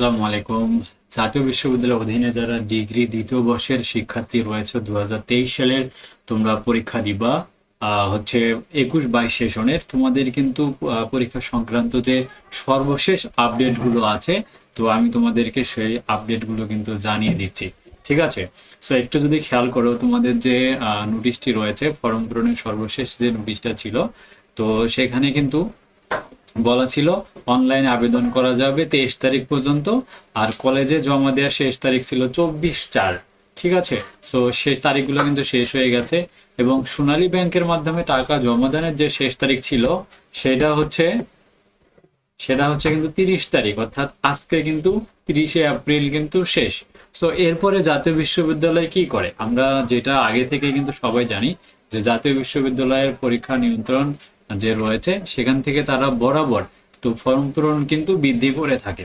আসসালামু আলাইকুম। জাতীয় বিশ্ববিদ্যালয়ের অধীনে যারা ডিগ্রি দ্বিতীয় বর্ষের শিক্ষার্থী রয়েছে দু সালের, তোমরা পরীক্ষা দিবা। হচ্ছে একুশ বাইশ সেশনের তোমাদের কিন্তু পরীক্ষা সংক্রান্ত যে সর্বশেষ আপডেটগুলো আছে, তো আমি তোমাদেরকে সেই আপডেটগুলো কিন্তু জানিয়ে দিচ্ছি। ঠিক আছে? সো, একটু যদি খেয়াল করো, তোমাদের যে নোটিশটি রয়েছে, ফর্ম পূরণের সর্বশেষ যে নোটিশটা ছিল, তো সেখানে কিন্তু বলা ছিল অনলাইনে আবেদন করা যাবে তেইশ তারিখ পর্যন্ত, আর কলেজে জমা দেওয়ার শেষ তারিখ ছিল চব্বিশ চার। ঠিক আছে? সো শেষ তারিখগুলো কিন্তু শেষ হয়ে গেছে। এবং সোনালী ব্যাংকের মাধ্যমে টাকা জমা দানের যে শেষ তারিখ ছিল, সেটা হচ্ছে সেটা হচ্ছে কিন্তু তিরিশ তারিখ, অর্থাৎ আজকে কিন্তু তিরিশে এপ্রিল কিন্তু শেষ। সো এরপরে জাতীয় বিশ্ববিদ্যালয় কি করে? আমরা যেটা আগে থেকে কিন্তু সবাই জানি যে জাতীয় বিশ্ববিদ্যালয়ের পরীক্ষা নিয়ন্ত্রণ যে রয়েছে, সেখান থেকে তারা বরাবর তো ফর্ম পূরণ কিন্তু বৃদ্ধি করে থাকে।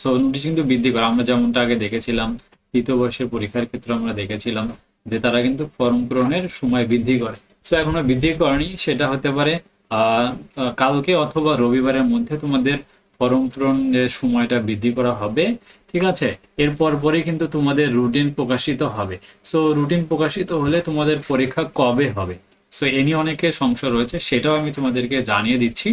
সো নোটিশ কিন্তু বৃদ্ধি করে। আমরা যেমনটা আগে দেখেছিলাম, তৃতীয় বর্ষের পরীক্ষার ক্ষেত্রে আমরা দেখেছিলাম যে তারা কিন্তু ফর্ম পূরণের সময় বৃদ্ধি করে। সো এখনও বৃদ্ধি করেনি। সেটা হতে পারে কালকে অথবা রবিবারের মধ্যে তোমাদের ফর্ম পূরণের সময়টা বৃদ্ধি করা হবে। ঠিক আছে? এরপর পরে কিন্তু তোমাদের রুটিন প্রকাশিত হবে। সো রুটিন প্রকাশিত হলে তোমাদের পরীক্ষা কবে হবে? সো এ নিয়ে অনেকের সংশয় রয়েছে, সেটাও আমি তোমাদেরকে জানিয়ে দিচ্ছি।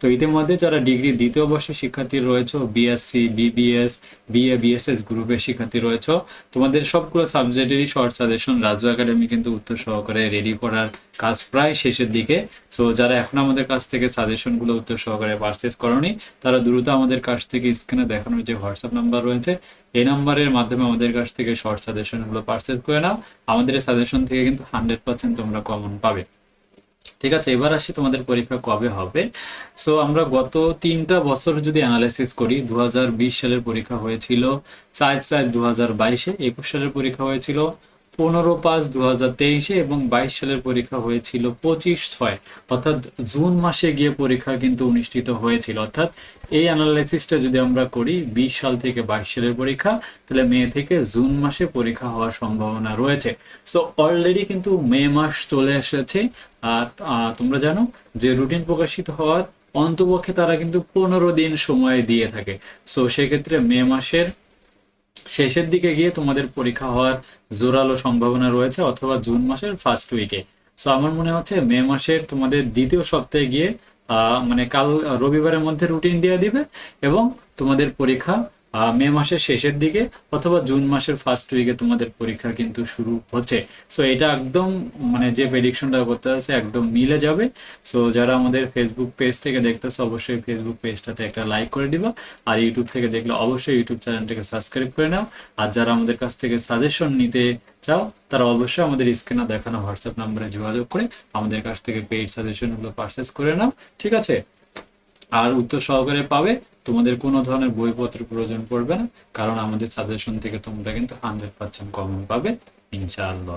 তো ইতিমধ্যে যারা ডিগ্রি দ্বিতীয় বর্ষের শিক্ষার্থী রয়েছে বিএসসি বিবিএস বিএ বিএসএস গ্রুপের শিক্ষার্থী রয়েছে, তোমাদের সবগুলো সাবজেক্টেরই শর্ট সাজেশন রাজ্য একাডেমি কিন্তু উত্তর সহকারে রেডি করার কাজ প্রায় শেষের দিকে। সো যারা এখন আমাদের কাছ থেকে সাজেশনগুলো উত্তর সহকারে পারচেস করনি, তারা দ্রুত আমাদের কাছ থেকে স্ক্রিনে দেখানোর যে হোয়াটসঅ্যাপ নাম্বার রয়েছে এই নাম্বারের মাধ্যমে আমাদের কাছ থেকে শর্ট সাজেশনগুলো পারচেস করে নাও। আমাদের এই সাজেশন থেকে কিন্তু হান্ড্রেড পার্সেন্ট তোমরা কমন পাবে। ঠিক আছে, এবার আসি তোমাদের পরীক্ষা কবে হবে। সো আমরা গত তিনটা বছর যদি অ্যানালাইসিস করি দু হাজার বিশ সালের পরীক্ষা হয়েছিল, চার চার দু হাজার বাইশে একুশ সালের পরীক্ষা হয়েছিল পনেরো পাঁচ দু হাজার তেইশে এবং বাইশ সালের পরীক্ষা হয়েছিল পঁচিশ ছয়। অর্থাৎ জুন মাসে গিয়ে পরীক্ষা কিন্তু অনুষ্ঠিত হয়েছিল। অর্থাৎ এই অ্যানালাইসিসটা যদি আমরা করি, বিশ সাল থেকে বাইশ সালের পরীক্ষা, তাহলে মে থেকে জুন মাসে পরীক্ষা হওয়ার সম্ভাবনা রয়েছে। সো অলরেডি কিন্তু মে মাস চলে এসেছে। আর তোমরা জানো যে রুটিন প্রকাশিত হওয়ার অন্তপক্ষে তারা কিন্তু পনেরো দিন সময় দিয়ে থাকে। সো সেক্ষেত্রে মে মাসের শেষের দিকে গিয়ে তোমাদের পরীক্ষা হওয়ার জোরালো সম্ভাবনা রয়েছে, অথবা জুন মাসের ফার্স্ট উইকে সো আমার মনে হচ্ছে মে মাসের তোমাদের দ্বিতীয় সপ্তাহে গিয়ে মানে কাল রবিবারের মধ্যে রুটিন দিয়ে দিবে এবং তোমাদের পরীক্ষা মে মাসের শেষের দিকে অথবা জুন মাসের ফার্স্ট উইকে তোমাদের পরীক্ষা কিন্তু শুরু হচ্ছে। সো এটা একদম মানে যে প্রেডিকশনটা করতে আছে একদম মিলে যাবে। সো যারা আমাদের ফেসবুক পেজ থেকে দেখতেছে, অবশ্যই ফেসবুক পেজটাতে একটা লাইক করে দিবা। আর ইউটিউব থেকে দেখলে অবশ্যই ইউটিউব চ্যানেলটাকে সাবস্ক্রাইব করে নাও। আর যারা আমাদের কাছ থেকে সাজেশন নিতে চাও, তারা অবশ্যই আমাদের স্ক্রিনে দেখানো হোয়াটসঅ্যাপ নাম্বারে যোগাযোগ করে আমাদের কাছ থেকে পেইড সাজেশনগুলো পারচেস করে নাও। ঠিক আছে? আর উত্তর সহকারে পাবে তোমাদের কোনো ধরনের বইপত্র প্রয়োজন পড়বে না, কারণ আমাদের সাজেশন থেকে তোমরা কিন্তু হান্ড্রেড পার্সেন্ট কমন পাবে, ইনশাআল্লাহ।